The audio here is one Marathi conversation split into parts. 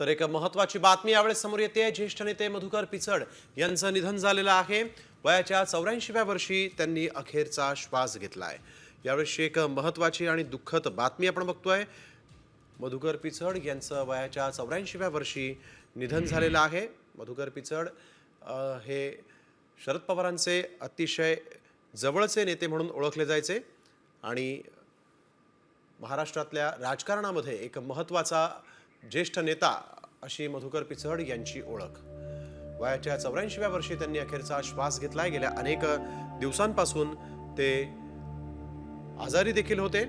तर एक महत्वाची बातमी यावेळेस समोर येते. ज्येष्ठ नेते मधुकर पिचड यांचं निधन झालेलं आहे. वयाच्या चौऱ्याऐंशीव्या वर्षी त्यांनी अखेरचा श्वास घेतला आहे यावेळेसची एक महत्वाची आणि दुःखद बातमी आपण बघतोय. मधुकर पिचड यांचं वयाच्या चौऱ्याऐंशीव्या वर्षी निधन झालेलं आहे. मधुकर पिचड हे शरद पवारांचे अतिशय जवळचे नेते म्हणून ओळखले जायचे आणि महाराष्ट्रातल्या राजकारणामध्ये एक महत्त्वाचा ज्येष्ठ नेता अशी मधुकर पिचड यांची ओळख. वयाच्या चौऱ्याऐंशीव्या वर्षी त्यांनी अखेरचा श्वास घेतलाय. गेल्या अनेक दिवसांपासून ते आजारी देखील होते.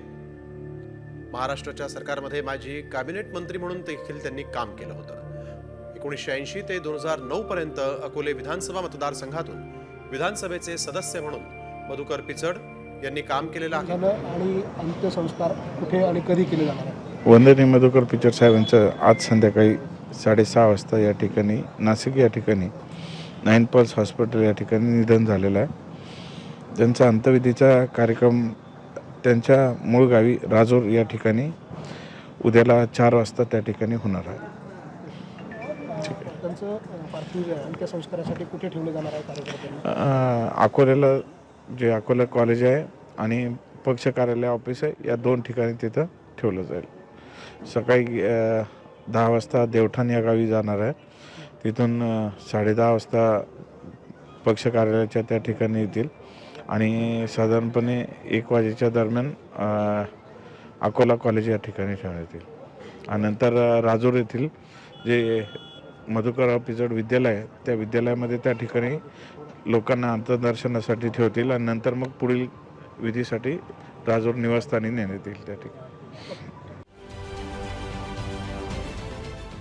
महाराष्ट्राच्या सरकारमध्ये माजी कॅबिनेट मंत्री म्हणून देखील त्यांनी काम केलं होतं. एकोणीसशे ऐंशी ते दोन हजार नऊ पर्यंत अकोले विधानसभा मतदारसंघातून विधानसभेचे सदस्य म्हणून मधुकर पिचड यांनी काम केलेलं आहे. आणि अंत्यसंस्कार कुठे आणि कधी केले जाणार आहे वंदनीय मधुकर पिक्चर साहेबांचं आज संध्याकाळी साडेसहा वाजता या ठिकाणी नाशिक या ठिकाणी नाईन पल्स हॉस्पिटल या ठिकाणी निधन झालेलं आहे. त्यांचा अंत्यविधीचा कार्यक्रम त्यांच्या मूळ गावी राजूर या ठिकाणी उद्याला चार वाजता त्या ठिकाणी होणार आहे. अकोल्याला जे अकोला कॉलेज आहे आणि पक्ष कार्यालय ऑफिस आहे या दोन ठिकाणी तिथं ठेवलं जाईल. सकाळी दहा वाजता देवठाण या गावी जाणार आहे. तिथून साडेदहा वाजता पक्ष कार्यालयाच्या त्या ठिकाणी येतील. आणि साधारणपणे एक वाजेच्या दरम्यान अकोला कॉलेज या ठिकाणी ठेवण्यात येईल आणि नंतर राजूर येथील जे मधुकर पिचड विद्यालय आहे त्या विद्यालयामध्ये त्या ठिकाणी लोकांना अंतर्दर्शनासाठी ठेवतील. आणि नंतर मग पुढील विधीसाठी राजूर निवासस्थानी नेण्यात येईल त्या ठिकाणी.